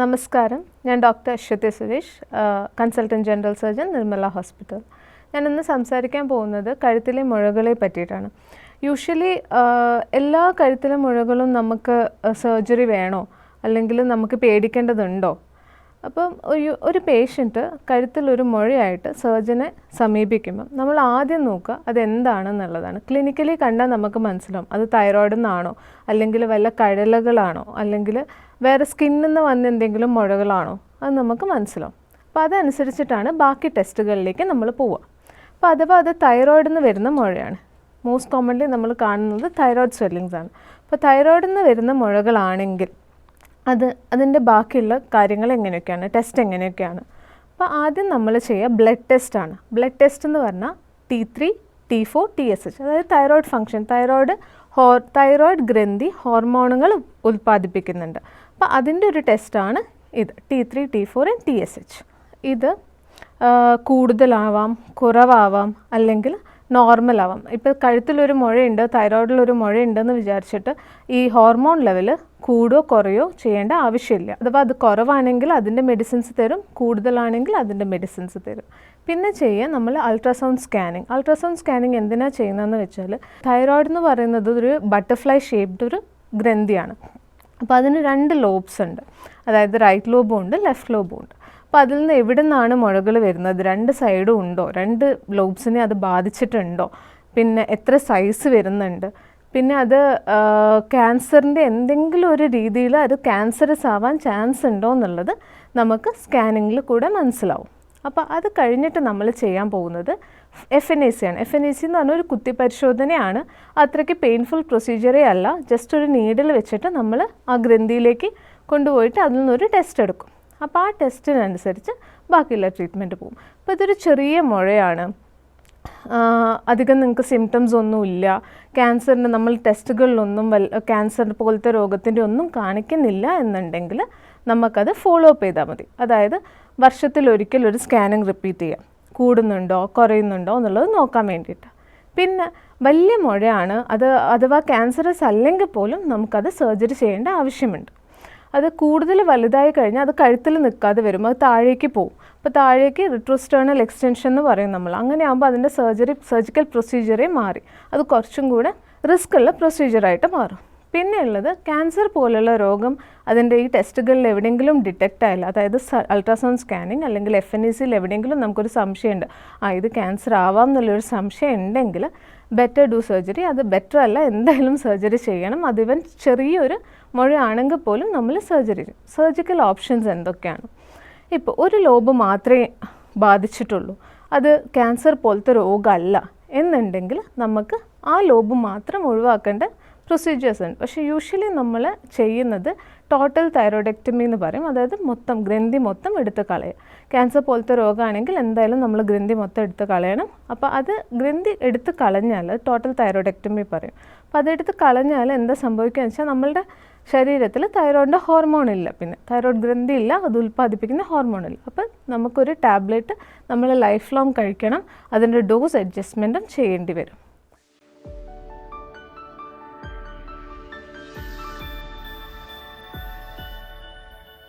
നമസ്കാരം. ഞാൻ doctor Aswathi Suresh consultant general surgeon Nirmala hospital. ഞാൻ ഇന്ന് സംസാരിക്കാൻ പോകുന്നത് കഴുത്തിലെ മുഴകളെ പറ്റിയിട്ടാണ്. യൂഷ്വലി എല്ലാ കഴുത്തിലെ മുഴകളും നമുക്ക് സർജറി വേണോ? അല്ലെങ്കിൽ നമുക്ക് പേടിക്കേണ്ടതുണ്ടോ? അപ്പം ഒരു ഒരു പേഷ്യന്റ് കഴുത്തിലൊരു മുഴയായിട്ട് സർജനെ സമീപിക്കുമ്പം നമ്മൾ ആദ്യം നോക്കുക അതെന്താണെന്നുള്ളതാണ്. ക്ലിനിക്കലി കണ്ടാൽ നമുക്ക് മനസ്സിലാവും. അത് തൈറോയിഡിൽ നിന്നാണോ അല്ലെങ്കിൽ വല്ല കഴലകളാണോ? അല്ലെങ്കിൽ വേറെ സ്കിന്നിൽ നിന്ന് വന്ന എന്തെങ്കിലും മുഴകളാണോ? അത് നമുക്ക് മനസ്സിലാവും. അപ്പോൾ അതനുസരിച്ചിട്ടാണ് ബാക്കി ടെസ്റ്റുകളിലേക്ക് നമ്മൾ പോവുക. അപ്പോൾ അഥവാ അത് തൈറോയിഡിൽ നിന്ന് വരുന്ന മുഴയാണ്. മോസ്റ്റ് കോമൺലി നമ്മൾ കാണുന്നത് തൈറോയിഡ് സ്വെല്ലിങ്സ് ആണ്. അപ്പോൾ തൈറോയിഡിൽ നിന്ന് വരുന്ന മുഴകളാണെങ്കിൽ അത് അതിന്റെ ബാക്കിയുള്ള കാര്യങ്ങൾ എങ്ങനെയൊക്കെയാണ്? ടെസ്റ്റ് എങ്ങനെയൊക്കെയാണ്? അപ്പോൾ ആദ്യം നമ്മൾ ചെയ്യുക ബ്ലഡ് ടെസ്റ്റ് ആണ്. ബ്ലഡ് ടെസ്റ്റ് എന്ന് പറഞ്ഞാൽ T three T four T S H അതായത് തൈറോയ്ഡ് ഫങ്ഷൻ തൈറോയ്ഡ് ഹോർ തൈറോയ്ഡ് ഗ്രന്ഥി ഹോർമോണുകൾ ഉൽപ്പാദിപ്പിക്കുന്നുണ്ട്. അപ്പോൾ അതിന്റെ ഒരു ടെസ്റ്റാണ് ഇത്. T three T four and T S H ഇത് കൂടുതലാവാം കുറവാവാം അല്ലെങ്കിൽ നോർമൽ ആവാം ഇപ്പോൾ കഴുത്തിലൊരു മുഴയുണ്ട് തൈറോയിഡിലൊരു മുഴയുണ്ടെന്ന് വിചാരിച്ചിട്ട് ഈ ഹോർമോൺ ലെവൽ കൂടുകയോ കുറയോ ചെയ്യേണ്ട ആവശ്യമില്ല. അഥവാ അത് കുറവാണെങ്കിൽ അതിന്റെ മെഡിസിൻസ് തരും കൂടുതലാണെങ്കിൽ അതിന്റെ മെഡിസിൻസ് തരും. പിന്നെ ചെയ്യുക നമ്മൾ അൾട്രാസൗണ്ട് സ്കാനിങ് അൾട്രാസൗണ്ട് സ്കാനിങ് എന്തിനാണ് ചെയ്യുന്നതെന്ന് വെച്ചാൽ തൈറോയിഡ് എന്ന് പറയുന്നത് ഒരു ബട്ടർഫ്ലൈ ഷേപ്ഡ് ഒരു ഗ്രന്ഥിയാണ്. അപ്പോൾ അതിന് രണ്ട് ലോബ്സ് ഉണ്ട്. അതായത് റൈറ്റ് ലോബും ഉണ്ട് ലെഫ്റ്റ് ലോബും ഉണ്ട്. അപ്പോൾ അതിൽ നിന്ന് എവിടെ നിന്നാണ് മുഴകൾ വരുന്നത്? രണ്ട് സൈഡും ഉണ്ടോ? രണ്ട് ലോബ്സിനെ അത് ബാധിച്ചിട്ടുണ്ടോ? പിന്നെ എത്ര സൈസ് വരുന്നുണ്ട്? പിന്നെ അത് ക്യാൻസറിന്റെ എന്തെങ്കിലും ഒരു രീതിയിൽ അത് ക്യാൻസറസ് ആവാൻ ചാൻസ് ഉണ്ടോ എന്നുള്ളത് നമുക്ക് സ്കാനിങ്ങിൽ കൂടെ മനസ്സിലാവും. അപ്പോൾ അത് കഴിഞ്ഞിട്ട് നമ്മൾ ചെയ്യാൻ പോകുന്നത് എഫ് എൻ എ സി ആണ്. എഫ് എൻ എ സി എന്ന് പറഞ്ഞാൽ ഒരു കുത്തി പരിശോധനയാണ് അത്രയ്ക്ക് പെയിൻഫുൾ പ്രൊസീജിയറേ അല്ല. ജസ്റ്റ് ഒരു നീഡിൽ വെച്ചിട്ട് നമ്മൾ ആ ഗ്രന്ഥിയിലേക്ക് കൊണ്ടുപോയിട്ട് അതിൽ നിന്നൊരു ടെസ്റ്റ് എടുക്കും. അപ്പോൾ ആ ടെസ്റ്റിനനുസരിച്ച് ബാക്കിയുള്ള ട്രീറ്റ്മെന്റ് പോകും. അപ്പോൾ ഇതൊരു ചെറിയ മുഴയാണ്. അധികം നിങ്ങൾക്ക് സിംറ്റംസ് ഒന്നുമില്ല ക്യാൻസറിന്റെ നമ്മൾ ടെസ്റ്റുകളിലൊന്നും വല്ല ക്യാൻസർ പോലത്തെ രോഗത്തിന്റെ ഒന്നും കാണിക്കുന്നില്ല എന്നുണ്ടെങ്കിൽ നമുക്കത് ഫോളോ അപ്പ് ചെയ്താൽ മതി. അതായത് വർഷത്തിലൊരിക്കൽ ഒരു സ്കാനിങ് റിപ്പീറ്റ് ചെയ്യാം. കൂടുന്നുണ്ടോ കുറയുന്നുണ്ടോ എന്നുള്ളത് നോക്കാൻ വേണ്ടിയിട്ട്. പിന്നെ വലിയ മുഴയാണ് അത് അഥവാ ക്യാൻസറസ് അല്ലെങ്കിൽ പോലും നമുക്കത് സർജറി ചെയ്യേണ്ട ആവശ്യമുണ്ട്. അത് കൂടുതൽ വലുതായി കഴിഞ്ഞാൽ അത് കഴുത്തിൽ നിൽക്കാതെ വരും അത് താഴേക്ക് പോകും അപ്പോൾ താഴേക്ക് റിട്രോസ്റ്റേണൽ എക്സ്റ്റൻഷൻ എന്ന് പറയും നമ്മൾ. അങ്ങനെ ആകുമ്പോൾ അതിന്റെ സർജറി സർജിക്കൽ പ്രൊസീജിയറേ മാറി. അത് കുറച്ചും കൂടെ റിസ്ക് ഉള്ള പ്രൊസീജിയറായിട്ട് മാറും. പിന്നെ ഉള്ളത് ക്യാൻസർ പോലുള്ള രോഗം അതിന്റെ ഈ ടെസ്റ്റുകളിൽ എവിടെയെങ്കിലും ഡിറ്റക്റ്റ് ആയില്ല അതായത് അൾട്രാസൗണ്ട് സ്കാനിങ് അല്ലെങ്കിൽ എഫ് എൻ ഇ സിയിൽ എവിടെയെങ്കിലും നമുക്കൊരു സംശയമുണ്ട്. ആ ഇത് ക്യാൻസർ ആവാം എന്നുള്ളൊരു സംശയം ഉണ്ടെങ്കിൽ ബെറ്റർ ഡു സർജറി അത് ബെറ്റർ അല്ല എന്തായാലും സർജറി ചെയ്യണം. അതിവൻ ചെറിയൊരു മുഴയാണെങ്കിൽ പോലും നമ്മൾ സർജറി സർജിക്കൽ ഓപ്ഷൻസ് എന്തൊക്കെയാണ്? ഇപ്പോൾ ഒരു ലോബ് മാത്രമേ ബാധിച്ചിട്ടുള്ളൂ. അത് ക്യാൻസർ പോലത്തെ രോഗമല്ല എന്നുണ്ടെങ്കിൽ നമുക്ക് ആ ലോബ് മാത്രം ഒഴിവാക്കേണ്ട പ്രൊസീജിയേഴ്സ് ഉണ്ട്. പക്ഷേ യൂഷ്വലി നമ്മൾ ചെയ്യുന്നത് ടോട്ടൽ തൈറോയിഡക്ടമി എന്ന് പറയും. അതായത് മൊത്തം ഗ്രന്ഥി മൊത്തം എടുത്ത് കളയുക ക്യാൻസർ പോലത്തെ രോഗമാണെങ്കിൽ എന്തായാലും നമ്മൾ ഗ്രന്ഥി മൊത്തം എടുത്ത് കളയണം. അപ്പോൾ അത് ഗ്രന്ഥി എടുത്ത് കളഞ്ഞാൽ ടോട്ടൽ തൈറോയിഡക്ടമി പറയും. അപ്പോൾ അതെടുത്ത് കളഞ്ഞാൽ എന്താ സംഭവിക്കുക വെച്ചാൽ നമ്മളുടെ ശരീരത്തിൽ തൈറോയിഡിന്റെ ഹോർമോൺ ഇല്ല. പിന്നെ തൈറോയിഡ് ഗ്രന്ഥി ഇല്ല അത് ഉൽപ്പാദിപ്പിക്കുന്ന ഹോർമോൺ ഇല്ല. അപ്പം നമുക്കൊരു ടാബ്ലറ്റ് നമ്മൾ ലൈഫ് ലോങ് കഴിക്കണം അതിന്റെ ഡോസ് അഡ്ജസ്റ്റ്മെന്റും ചെയ്യേണ്ടി വരും.